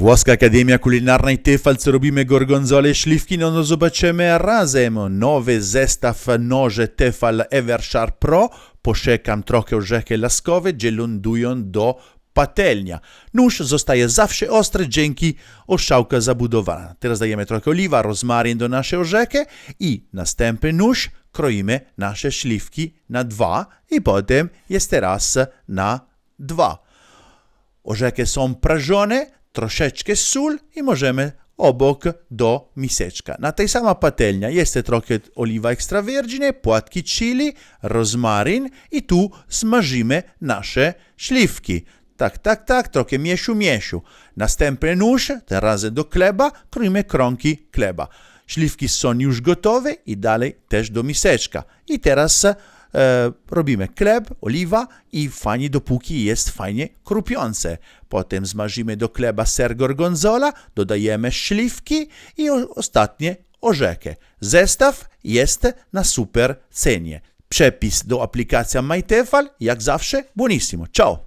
Włoska Akademia Kulinarna i Tefal, co robimy gorgonzole śliwki, no, no zobaczymy razem. Nowy zestaw noże Tefal Eversharp Pro. Poszekam trochę orzechy laskowe, gdzie lądują do patelnia. Nóż zostaje zawsze ostry dzięki oszczałka zabudowana. Teraz dajemy trochę oliwa, rozmaryn do naszej orzechy i następny nóż kroimy nasze śliwki na dwa i potem jeszcze raz na dwa. Orzechy są prażone, troszeczkę sól i możemy obok do miseczka. Na tej sama patelnia jest trochę oliwa extravergine, płatki chili, rozmaryn i tu smażymy nasze śliwki. Tak, tak, tak, trochę mieszu, mieszu. Następny nóż, teraz do chleba, kroimy kromki chleba. Śliwki są już gotowe i dalej też do miseczka. I teraz robimy chleb, oliwa i fajnie dopóki jest fajnie krupiące. Potem zmarzymy do chleba ser gorgonzola, dodajemy śliwki i ostatnie orzechy. Zestaw jest na super cenie. Przepis do aplikacji MyTefal, jak zawsze, buonissimo. Ciao!